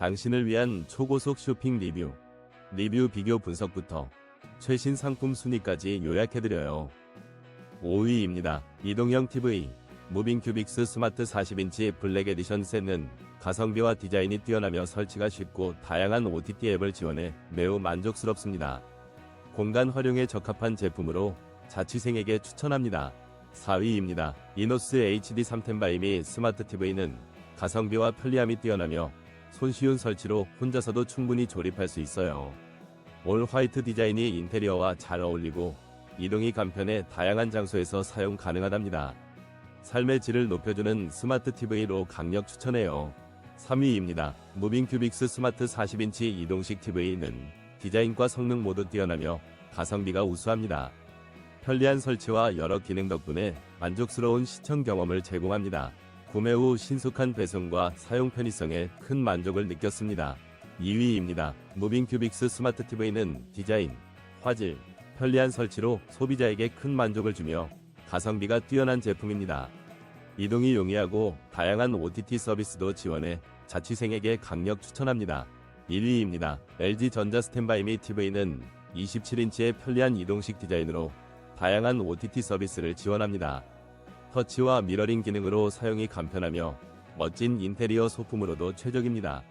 당신을 위한 초고속 쇼핑 리뷰, 리뷰 비교 분석부터 최신 상품 순위까지 요약해드려요. 5위입니다. 이동형 TV, 무빙 큐빅스 스마트 40인치 블랙 에디션 셋은 가성비와 디자인이 뛰어나며 설치가 쉽고 다양한 OTT 앱을 지원해 매우 만족스럽습니다. 공간 활용에 적합한 제품으로 자취생에게 추천합니다. 4위입니다. 이노스 HD 3텐바이 미 스마트 TV는 가성비와 편리함이 뛰어나며 손쉬운 설치로 혼자서도 충분히 조립할 수 있어요. 올 화이트 디자인이 인테리어와 잘 어울리고 이동이 간편해 다양한 장소에서 사용 가능하답니다. 삶의 질을 높여주는 스마트 TV로 강력 추천해요. 3위입니다. 무빙 큐빅스 스마트 40인치 이동식 TV는 디자인과 성능 모두 뛰어나며 가성비가 우수합니다. 편리한 설치와 여러 기능 덕분에 만족스러운 시청 경험을 제공합니다. 구매 후 신속한 배송과 사용 편의성에 큰 만족을 느꼈습니다. 2위입니다. 무빙 큐빅스 스마트 TV는 디자인, 화질, 편리한 설치로 소비자에게 큰 만족을 주며 가성비가 뛰어난 제품입니다. 이동이 용이하고 다양한 OTT 서비스도 지원해 자취생에게 강력 추천합니다. 1위입니다. LG 전자 스탠바이미 TV는 27인치의 편리한 이동식 디자인으로 다양한 OTT 서비스를 지원합니다. 터치와 미러링 기능으로 사용이 간편하며 멋진 인테리어 소품으로도 최적입니다.